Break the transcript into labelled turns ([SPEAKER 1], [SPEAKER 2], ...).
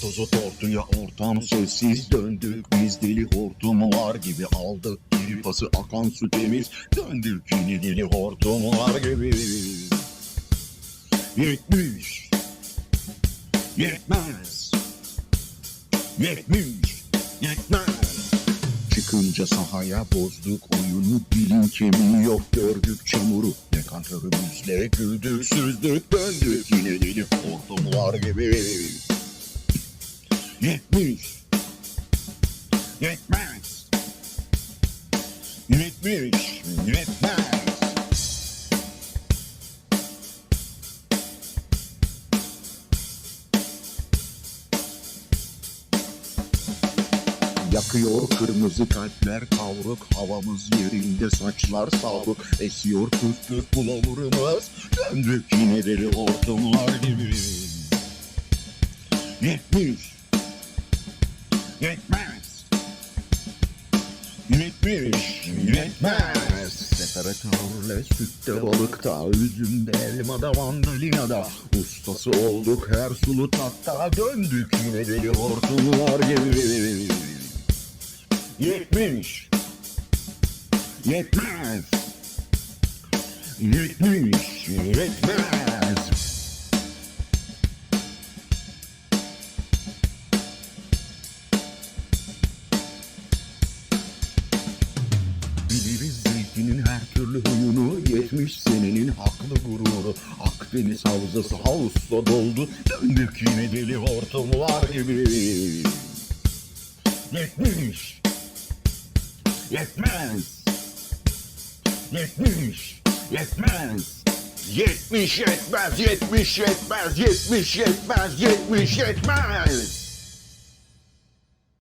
[SPEAKER 1] Tozu tortuya ortam sessiz. Döndük Biz deli hortumlar gibi. Aldık Geri pası akan su temiz. Döndük yine deli hortumlar gibi. Yetmiş. Yetmez. Yetmiş. Yetmez. Çıkınca sahaya bozduk oyunu. Bilin kemiği yok. Gördük çamuru. Ne kantörümüzle güldük süzdük Döndük. Yine deli hortumlar gibi Yetmiş Yetmez Yetmiş Yetmez Yakıyor kırmızı kalpler kavruk Havamız yerinde saçlar savruk Esiyor kurt bulamurumuz Döndük yine deli hortumlar gibi. Yetmiş Yetmez Yetmiş Yetmez Separatörle sütte balıkta Üzümde elmada mandalinada Ustası olduk her sulu tatta Döndük. Yine deli hortumlar gibi. Yetmiş Yetmez Yetmiş türlü huyunu Yetmiş senenin haklı gururu. Akdeniz havzası havuzda doldu Döndük yine deli hortumlar gibi. Yetmiş. Yetmez. Yetmiş. Yetmez. Yetmiş yetmez Yetmiş yetmez Yetmiş yetmez Yetmiş yetmez